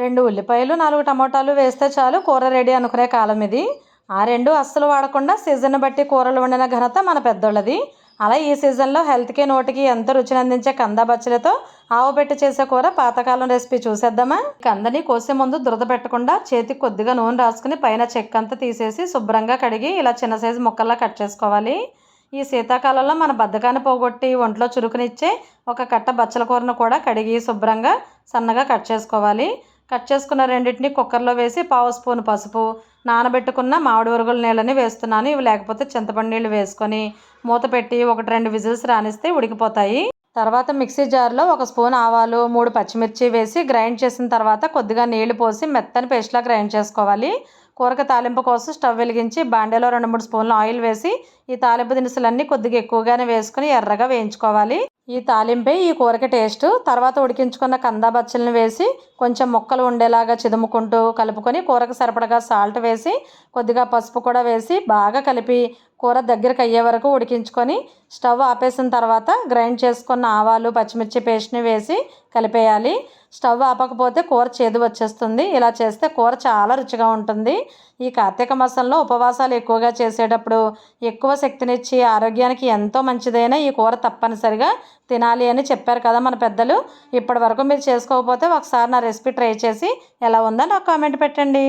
రెండు ఉల్లిపాయలు నాలుగు టమోటాలు వేస్తే చాలు. కూర రెడీ అనుకునే కాలం ఇది. ఆ రెండు అస్సలు వాడకుండా సీజన్ బట్టి కూరలు వండిన ఘనత మన పెద్దోళ్ళది. అలా ఈ సీజన్లో హెల్త్కి నోటికి ఎంతో రుచిని అందించే కంద బచ్చలతో ఆవు పెట్టి చేసే కూర పాతకాలం రెసిపీ చూసేద్దామా? కందని కోసే ముందు దురద పెట్టకుండా చేతికి కొద్దిగా నూనె రాసుకుని పైన చెక్క అంతా తీసేసి శుభ్రంగా కడిగి ఇలా చిన్న సైజు ముక్కల్లా కట్ చేసుకోవాలి. ఈ శీతాకాలంలో మన బద్ధకాన్ని పోగొట్టి ఒంట్లో చురుకునిచ్చే ఒక కట్ట బచ్చల కూరను కూడా కడిగి శుభ్రంగా సన్నగా కట్ చేసుకోవాలి. కట్ చేసుకున్న రెండింటిని కుక్కర్లో వేసి పావు స్పూన్ పసుపు నానబెట్టుకున్న మామిడి ఉరుగుల నీళ్ళని వేస్తున్నాను. ఇవి లేకపోతే చింతపండు నీళ్ళు వేసుకొని మూత పెట్టి ఒకటి రెండు విజిల్స్ రానిస్తే ఉడికిపోతాయి. తర్వాత మిక్సీ జార్లో ఒక స్పూన్ ఆవాలు మూడు పచ్చిమిర్చి వేసి గ్రైండ్ చేసిన తర్వాత కొద్దిగా నీళ్ళు పోసి మెత్తని పేస్ట్లా గ్రైండ్ చేసుకోవాలి. కూరక తాలింపు కోసం స్టవ్ వెలిగించి బాండేలో రెండు మూడు స్పూన్లు ఆయిల్ వేసి ఈ తాలింపు దినుసులన్నీ కొద్దిగా ఎక్కువగానే వేసుకుని ఎర్రగా వేయించుకోవాలి. ఈ తాలింపే ఈ కూరకి టేస్ట్ తర్వాత ఉడికించుకున్న కందా బచ్చలను వేసి కొంచెం ముక్కలు ఉండేలాగా చిదుముకుంటూ కలుపుకొని కూరకు సరిపడగా సాల్ట్ వేసి కొద్దిగా పసుపు కూడా వేసి బాగా కలిపి కూర దగ్గరకు అయ్యే వరకు ఉడికించుకొని స్టవ్ ఆపేసిన తర్వాత గ్రైండ్ చేసుకున్న ఆవాలు పచ్చిమిర్చి పేస్ట్ని వేసి కలిపేయాలి. స్టవ్ ఆపకపోతే కూర చేదు వచ్చేస్తుంది. ఇలా చేస్తే కూర చాలా రుచిగా ఉంటుంది. ఈ కార్తీక మాసంలో ఉపవాసాలు ఎక్కువగా చేసేటప్పుడు ఎక్కువ శక్తినిచ్చి ఆరోగ్యానికి ఎంతో మంచిదైన ఈ కూర తప్పనిసరిగా తినాలి అని చెప్పారు కదా మన పెద్దలు. ఇప్పటి వరకు మీరు చేసుకోకపోతే ఒకసారి నా రెసిపీ ట్రై చేసి ఎలా ఉందో నాకు కామెంట్ పెట్టండి.